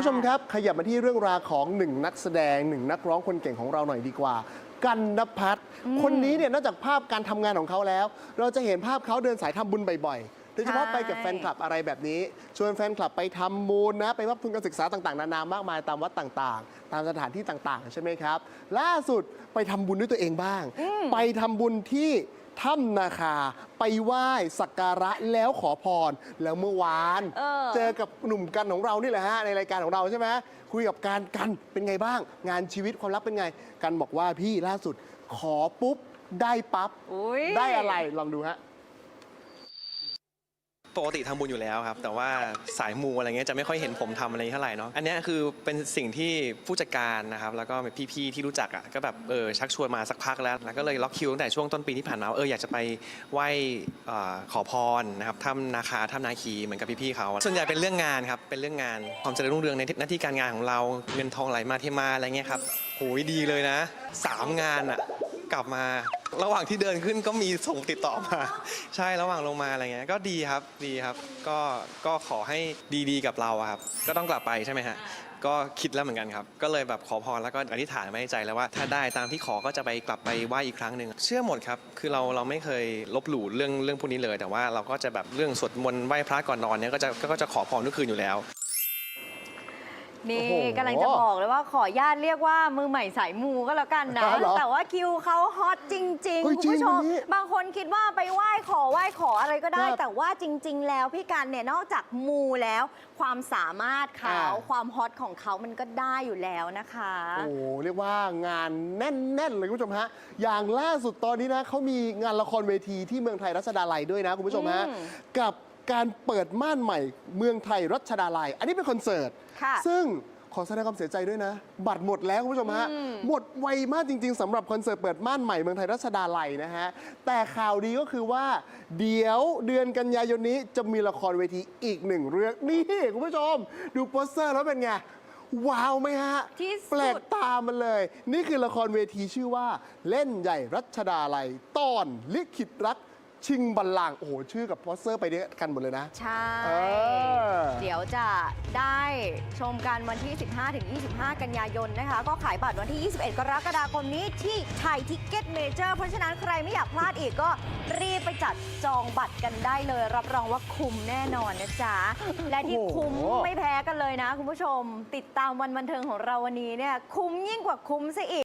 ผู้ชมครับ ขยับมาที่เรื่องราวของหนึ่งนักแสดงหนึ่งนักร้องคนเก่งของเราหน่อยดีกว่า กันนพัฒน์คนนี้เนี่ยนอกจากภาพการทำงานของเขาแล้ว เราจะเห็นภาพเขาเดินสายทำบุญบ่อยๆโดยเฉพาะใช่ ไปกับแฟนคลับอะไรแบบนี้ ชวนแฟนคลับไปทำบุญนะ ไปรับทุนการศึกษาต่างๆ นานามากมายตามวัดต่างๆ ตามสถานที่ต่างๆ ใช่ไหมครับ ล่าสุดไปทำบุญด้วยตัวเองบ้าง ไปทำบุญที่ ถ้ำนาคา ไปไหว้สักการะแล้วขอพร แล้วเมื่อวานเออ เจอกับหนุ่มกันของเรานี่แหละฮะในรายการของเราใช่ไหมคุยกับการกันเป็นไงบ้าง งานชีวิตความรักเป็นไง กันบอกว่าพี่ล่าสุดขอปุ๊บได้ปั๊บอุ๊ย ได้อะไรลองดูฮะ ปกติทำบุญอยู่แล้วครับ แต่ว่าสายมูอะไรเงี้ยจะไม่ค่อยเห็นผมทำอะไรเท่าไหร่เนาะอันเนี้ยคือเป็นสิ่งที่ผู้จัดการนะครับ แล้วก็พี่ๆที่รู้จักอะก็แบบเออชักชวนมาสักพักแล้วแล้วก็เลยล็อกคิวตั้งแต่ช่วงต้นปีที่ผ่านมาว่าเอออยากจะไปไหว้เอ่อขอพรนะครับถ้ำนาคาถ้ำนาคีเหมือนกับพี่ๆเขาส่วนใหญ่เป็นเรื่องงานครับเป็นเรื่องงานความเจริญรุ่งเรืองในหน้าที่การงานของเราเงินทองไหลมาเทมาอะไรเงี้ยครับโหยดีเลยนะสามงานอะกลับมา ระหว่างที่เดินขึ้นก็มีส่งติดต่อมา ใช่ระหว่างลงมาอะไรเงี้ยก็ดีครับดีครับ ก็ก็ขอให้ดีๆกับเราอะครับ ก็ต้องกลับไปใช่ไหมฮะก็คิดแล้วเหมือนกันครับ ก็เลยแบบขอพรแล้วก็อธิษฐานไว้ในใจแล้วว่า ถ้าได้ตามที่ขอก็จะไปกลับไปไหว้อีกครั้งหนึ่งเชื่อหมดครับ คือเราเราไม่เคยลบหลู่เรื่องเรื่องพวกนี้เลย แต่ว่าเราก็จะแบบเรื่องสวดมนต์ไหว้พระก่อนนอนเนี่ยก็จะก็จะขอพรทุกคืนอยู่แล้ว นี่โอ้โหกำลังจะบอกเลยว่าขอญาตเรียกว่ามือใหม่สายมูก็แล้วกันนะ อ๋อเหรอแต่ว่าคิวเขาฮอตจริงเฮ้ๆยคุณจริงผู้ชม วันนี้บางคนคิดว่าไปไหว้ขอไหว้ขออะไรก็ได้ ครับแต่ว่าจริง ๆ แล้วพี่กันเนี่ยนอกจากมูแล้ว ความสามารถเขาอ่า ความฮอตของเขามันก็ได้อยู่แล้วนะคะ โอ้โหเรียกว่างานแน่น ๆ เลยคุณผู้ชมฮะ อย่างล่าสุดตอนนี้นะเขามีงานละครเวทีที่เมืองไทยรัชดาลัยด้วยนะคุณผู้ชมฮะ อืม กับ การเปิดม่านใหม่ เมืองไทยรัชดาลัย อันนี้เป็นคอนเสิร์ต ค่ะ ซึ่งขอแสดงความเสียใจด้วยนะ บัตรหมดแล้วคุณผู้ชมฮะ อืม หมดไวมากจริง ๆสำหรับคอนเสิร์ตเปิดม่านใหม่เมืองไทยรัชดาลัยนะฮะ แต่ข่าวดีก็คือว่า เดี๋ยวเดือนกันยายนนี้จะมีละครเวทีอีกหนึ่งเรื่องนี่คุณผู้ชม ดูโปสเตอร์แล้วเป็นไง ว้าวไหมฮะ ที่สุด แปลกตามันเลย นี่คือละครเวทีชื่อว่าเล่นใหญ่รัชดาลัยตอนลิขิตรัก ชิงบัลลังก์โอ้โห ชื่อกับโปสเตอร์ไปด้วยกันหมดเลยนะ ใช่ เออ เดี๋ยวจะได้ชมกันวันที่ 15ถึง25 กันยายนนะคะ ก็ขายบัตรวันที่ 21 กรกฎาคมนี้ที่ไทยทิกเก็ตเมเจอร์เพราะฉะนั้นใครไม่อยากพลาดอีกก็รีบไปจัดจองบัตรกันได้เลย รับรองว่าคุ้มแน่นอนนะจ๊ะ และที่โอ้โหคุ้มไม่แพ้กันเลยนะ คุณผู้ชม ติดตามวันบันเทิงของเราวันนี้เนี่ยคุ้มยิ่งกว่าคุ้มซะอีก